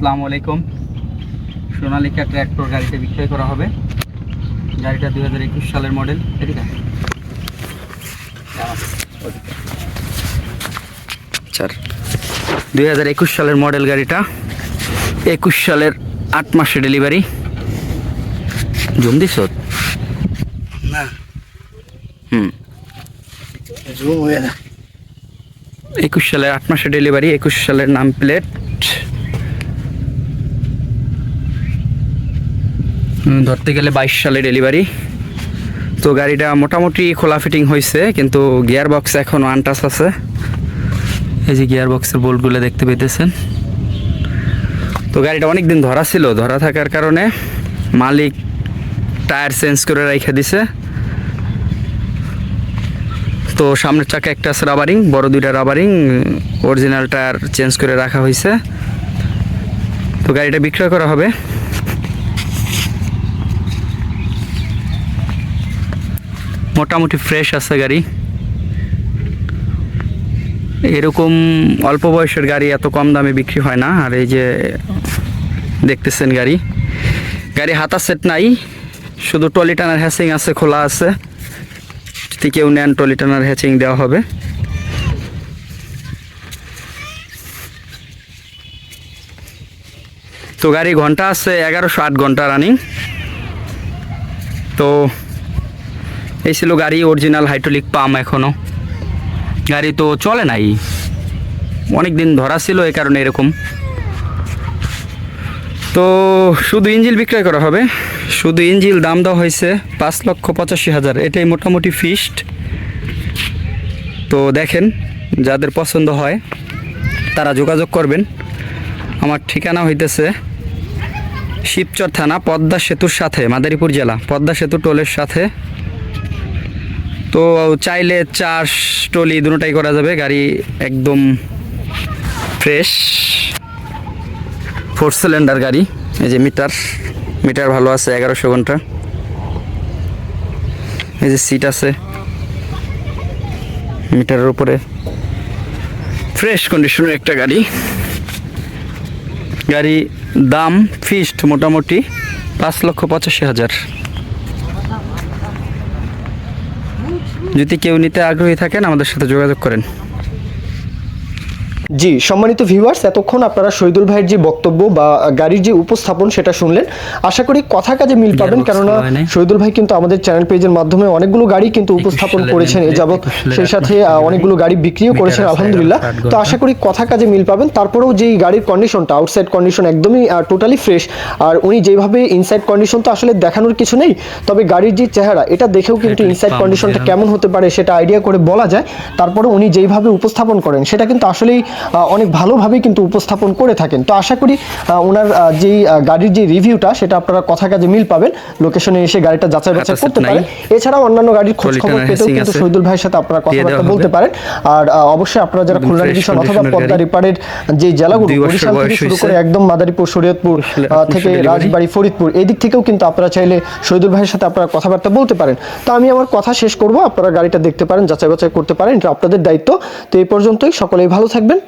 আসসালামু আলাইকুম। সোনালিকা ট্র্যাক্টর গাড়িতে বিক্রয় করা হবে। গাড়িটা দুই হাজার একুশ সালের মডেল। এদিকে স্যার দুই হাজার একুশ সালের মডেল গাড়িটা। একুশ সালের আট মাসে ডেলিভারি। জুম দিস না। হুম। জুম একুশ সালের আট মাসে ডেলিভারি একুশ সালের নাম প্লেট। ধরতে গেলে বাইশ সালে ডেলিভারি তো গাড়িটা মোটামুটি খোলা ফিটিং হয়েছে কিন্তু গিয়ার বক্স এখন আনটাস আছে। এই যে গিয়ার বক্সের বোল্টগুলো দেখতে পেতেছেন। তো গাড়িটা অনেক দিন ধরা ছিল, ধরা থাকার কারণে মালিক টায়ার চেঞ্জ করে রেখে দিছে। তো সামনের চাকা একটা আছে রাবারিং বড় দুইটা রাবারিং অরিজিনাল টায়ার চেঞ্জ করে রাখা হয়েছে তো গাড়িটা বিক্রয় করা হবে। মোটামুটি ফ্রেশ আছে গাড়ি। এরকম অল্প বয়সের গাড়ি এত কম দামে বিক্রি হয় না, আর এই যে দেখতেছেন গাড়ি। গাড়ি হাতা সেট নাই, শুধু টলি টানার হ্যাচিং আছে, খোলা আছে। যদি কেউ নেন টলি টানার হ্যাচিং দেওয়া হবে। তো গাড়ি ঘণ্টা আছে এগারোশো আট ঘণ্টা রানিং তো এই ছিল গাড়ি অরিজিনাল হাইড্রোলিক পাম্প এখনও গাড়ি তো চলে নাই। অনেক দিন ধরা ছিল এই কারণে এরকম। তো শুধু ইঞ্জিল বিক্রয় করা হবে। শুধু ইঞ্জিল দাম দেওয়া হয়েছে পাঁচ লক্ষ পঁচাশি হাজার। এটাই মোটামুটি ফিস্ট তো দেখেন, যাদের পছন্দ হয়, তারা যোগাযোগ করবেন। আমার ঠিকানা হইতেছে শিবচর থানা, পদ্মা সেতুর সাথে, মাদারীপুর জেলা, পদ্মা সেতু টোলের সাথে। তো চাইলে চাষ টলি দুটোটাই করা যাবে, গাড়ি একদম ফ্রেশ। ফোর সিলিন্ডার গাড়ি, এই যে মিটার মিটার ভালো আছে এগারোশো ঘণ্টা। এই যে সিট আছে মিটারের উপরে। ফ্রেশ কন্ডিশনের একটা গাড়ি। গাড়ি দাম ফিস্ট মোটামুটি পাঁচ লক্ষ পঁচাশি হাজার। যদি কেউ নিতে আগ্রহী থাকেন আমাদের সাথে যোগাযোগ করেন। জি সম্মানিত ভিউয়ার্স এতক্ষণ আপনারা শহীদুল ভাইয়ের যে বক্তব্য বা গাড়ির যে উপস্থাপন সেটা শুনলেন। আশা করি কথা কাজে মিল পাবেন কেননা শহীদুল ভাই কিন্তু আমাদের চ্যানেল পেজের মাধ্যমে অনেকগুলো গাড়ি কিন্তু উপস্থাপন করেছেন এ যাবৎ সেই সাথে। অনেকগুলো গাড়ি বিক্রিও করেছেন আলহামদুলিল্লাহ। তো আশা করি কথা কাজে মিল পাবেন। তারপরেও যেই গাড়ির কন্ডিশনটা আউটসাইড কন্ডিশন একদমই টোটালি ফ্রেশ আর উনি যেভাবে ইনসাইড কন্ডিশন তো আসলে দেখানোর কিছু নেই তবে গাড়ির যে চেহারা এটা দেখেও কিন্তু ইনসাইড কন্ডিশনটা কেমন হতে পারে সেটা আইডিয়া করে বলা যায়। তারপরে উনি যেইভাবে উপস্থাপন করেন সেটা কিন্তু আসলেই অনেক ভালোভাবেই কিন্তু উপস্থাপন করে থাকেন। তো আশা করি ওনার যেই গাড়ির যে রিভিউটা সেটা আপনারা কথা কাজে মিল পাবেন। লোকেশনে এসে গাড়িটা যাচাই বাছাই করতে পারেন। এছাড়াও অন্যান্য গাড়ির খোঁজ খবর পেতেও কিন্তু শহীদুল ভাইয়ের সাথে আপনারা কথাবার্তা বলতে পারেন। আর অবশ্যই আপনারা যারা খুলনা ডিভিশন অথবা পদ্মা রিপারের যে জেলাগুলো বরিশাল থেকে শুরু করে একদম মাদারীপুর শরীয়তপুর থেকে রাজবাড়ি ফরিদপুর এই দিক থেকেও কিন্তু আপনারা চাইলে শহীদুল ভাইয়ের সাথে আপনারা কথাবার্তা বলতে পারেন। তো আমি আমার কথা শেষ করব। আপনারা গাড়িটা দেখতে পারেন যাচাই বাছাই করতে পারেন। এটা আপনাদের দায়িত্ব। তো এই পর্যন্তই। সকলেই ভালো থাকবেন।